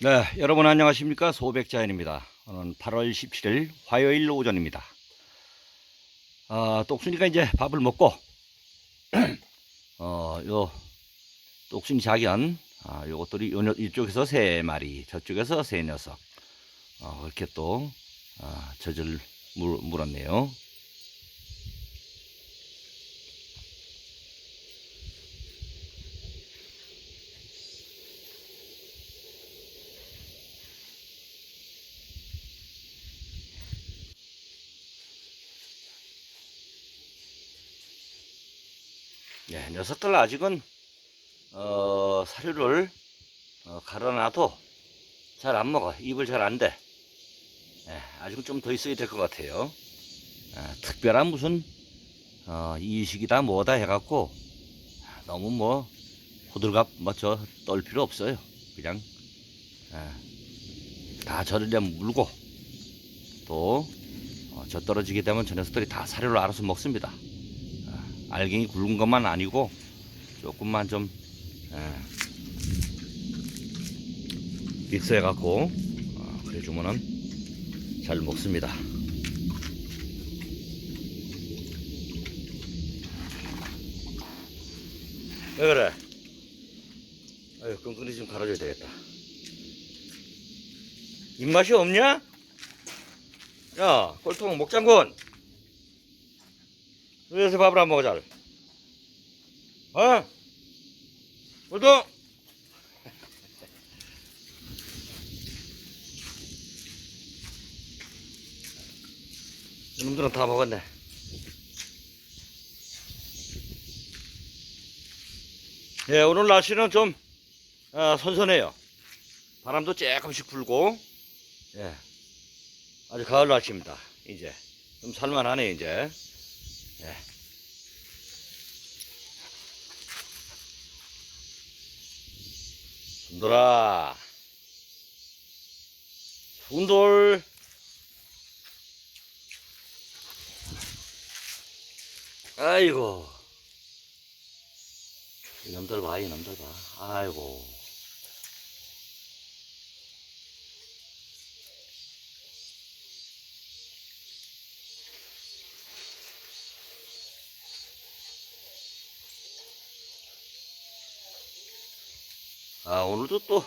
네, 여러분 안녕하십니까? 소백자연입니다. 오늘 8월 17일 화요일 오전입니다. 아, 똑순이가 이제 밥을 먹고, 어, 요, 똑순이 자견, 아, 요것들이 요, 녀- 이쪽에서 세 마리, 저쪽에서 세 녀석, 어, 이렇게 또, 아, 젖을 물, 물었네요. 예, 녀석들 아직은 어, 사료를 어, 갈아놔도 잘 안 먹어. 입을 잘안 대. 예, 아직은 좀더 있어야 될 것 같아요. 아, 특별한 무슨 어, 이식이다 뭐다 해갖고 너무 뭐 호들갑 뭐저 떨 필요 없어요. 그냥 예, 다 저를 그냥 물고 또 어, 저 떨어지게 되면 저 녀석들이 다 사료를 알아서 먹습니다. 알갱이 굵은 것만 아니고 조금만 좀 예, 믹스해 갖고 어, 그래 주면은 잘 먹습니다. 왜 그래? 아유 끈끈이 좀 갈아줘야 되겠다. 입맛이 없냐? 야 꼴통 목장군. 왜서 밥을 안 먹어 잘? 어? 꼴통. 이놈들은 다 먹었네. 예, 오늘 날씨는 좀 아, 선선해요. 바람도 조금씩 불고, 예, 아주 가을 날씨입니다. 이제 좀 살만하네 이제. 예. 순돌아, 순돌. 아이고. 이놈들 봐, 이놈들 봐. 아이고. 아, 오늘도 또,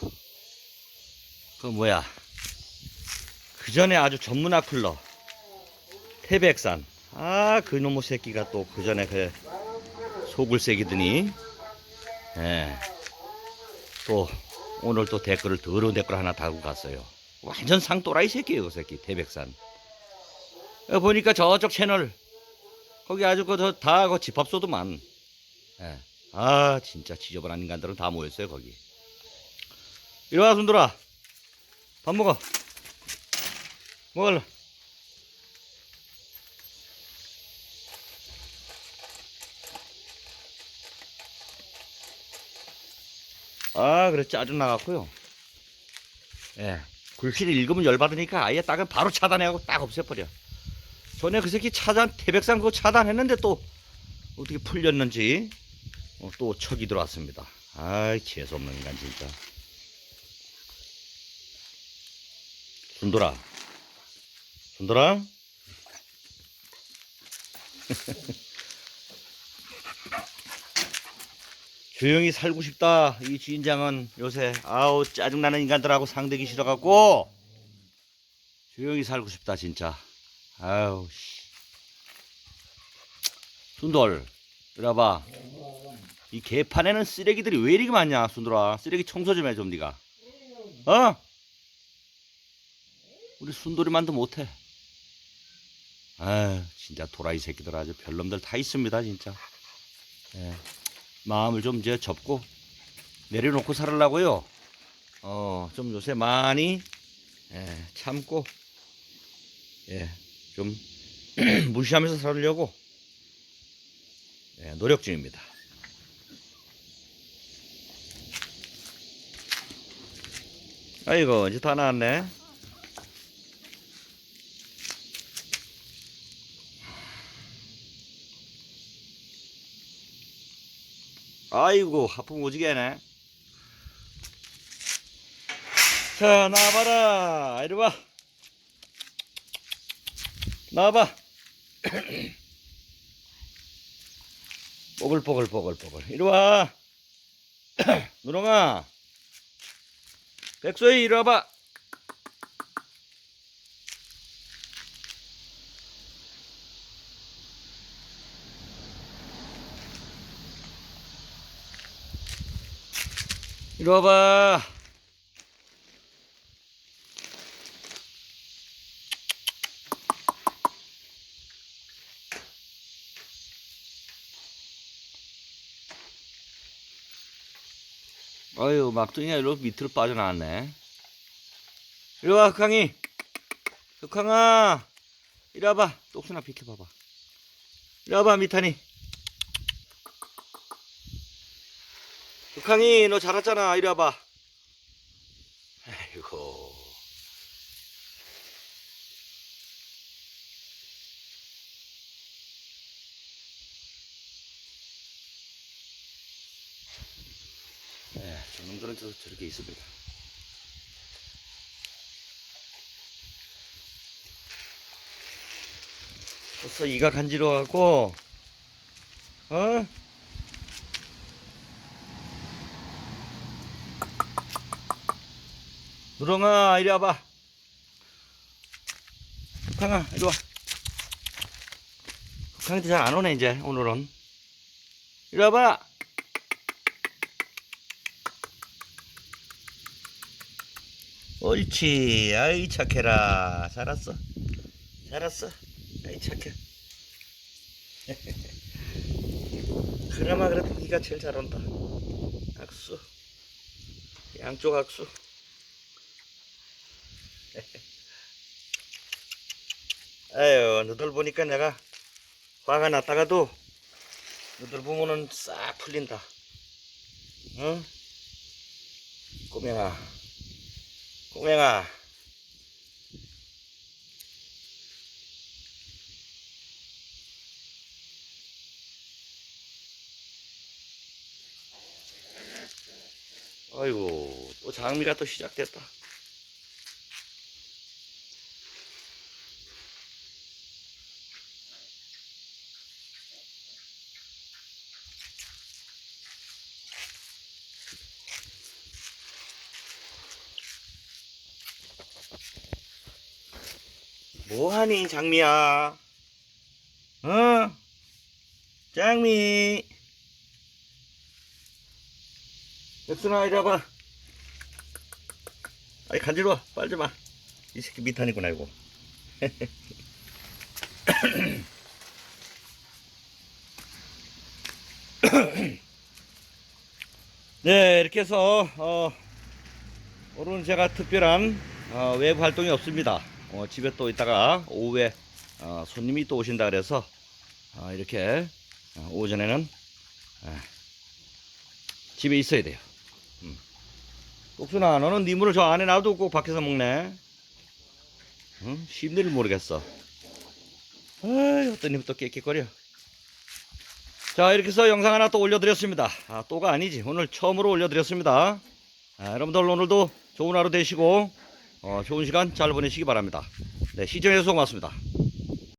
그 뭐야. 그 전에 아주 전문 악플러. 태백산. 아, 그 놈의 새끼가 또 그 전에 그 속을 새기더니, 예. 또, 오늘 또 댓글을 더러운 댓글 하나 달고 갔어요. 완전 상또라이 새끼예요, 그 새끼. 태백산. 어, 보니까 저쪽 채널, 거기 아주 그다 그 집합소도만. 예. 아, 진짜 지저분한 인간들은 다 모였어요, 거기. 이리 와, 순돌아. 밥 먹어. 먹을래. 아, 그래, 짜증나갖고요. 예. 글씨를 읽으면 열받으니까 아예 딱은 바로 차단해하고 딱 없애버려. 전에 그 새끼 차단, 태백산 그거 차단했는데 또 어떻게 풀렸는지 어, 또 척이 들어왔습니다. 아이, 재수없는 인간, 진짜. 순돌아. 순돌아? 조용히 살고 싶다. 이 주인장은 요새 아우 짜증나는 인간들하고 상대기 싫어갖고 조용히 살고 싶다 진짜. 아우 씨. 순돌 이리 와봐. 이 개판에는 쓰레기들이 왜 이렇게 많냐 순돌아. 쓰레기 청소 좀 해 좀 네가. 어? 우리 순돌이만도 못해. 아 진짜 도라이 새끼들 아주 별놈들 다 있습니다 진짜. 예. 마음을 좀 이제 접고 내려놓고 살으려고요. 어, 좀 요새 많이 예, 참고 예, 좀 무시하면서 살려고 예, 노력 중입니다. 아이고 이제 다 나왔네. 아이고 하품 오지게네 자, 나와봐라. 이리 와. 나와봐. 뽀글뽀글뽀글뽀글. 이리 와. 누렁아. 백소희, 이리 와봐. 이리 와봐. 아유, 막둥이가 이로 밑으로 빠져나왔네. 이리 와, 흑항이. 흑항아. 이리 와봐. 똑순아 비켜봐봐. 이리 와봐, 미타니. 흑항이, 너 잘왔잖아. 이리 와봐. 아이고. 네, 저놈들은 저, 저렇게 있습니다. 벌써 이가 간지러워갖고, 어? 누렁아, 이리 와봐. 북항아, 이리 와. 북항한테 잘안 오네, 이제, 오늘은. 이리 와봐. 옳지. 아이, 착해라. 잘했어. 잘했어. 아이, 착해. 그나마 그래도 네가 제일 잘 온다. 악수. 양쪽 악수. 아유, 너들 보니까 내가 화가 났다가도 너들 보면은 싹 풀린다. 응? 꼬맹아. 꼬맹아. 아이고, 또 장미가 또 시작됐다. 뭐하니, 장미야? 어? 장미. 백순아, 이리 와봐. 아이, 간지러워. 와. 이 새끼 밑탄이구나, 이거. 네, 이렇게 해서, 어, 오늘은 제가 특별한 어, 외부 활동이 없습니다. 어, 집에 또 있다가 오후에 어, 손님이 또 오신다 그래서 어, 이렇게 어, 오전에는 아, 집에 있어야 돼요. 음. 꼭순아, 너는 네 물을 저 안에 놔두고 꼭 밖에서 먹네. 응? 심리를 모르겠어. 아이, 어떤 힘또 깨끗거려. 자, 이렇게 해서 영상 하나 또 올려드렸습니다. 아, 또가 아니지. 오늘 처음으로 올려드렸습니다. 아, 여러분들 오늘도 좋은 하루 되시고, 어, 좋은 시간 잘 보내시기 바랍니다. 네, 시청해주셔서 고맙습니다.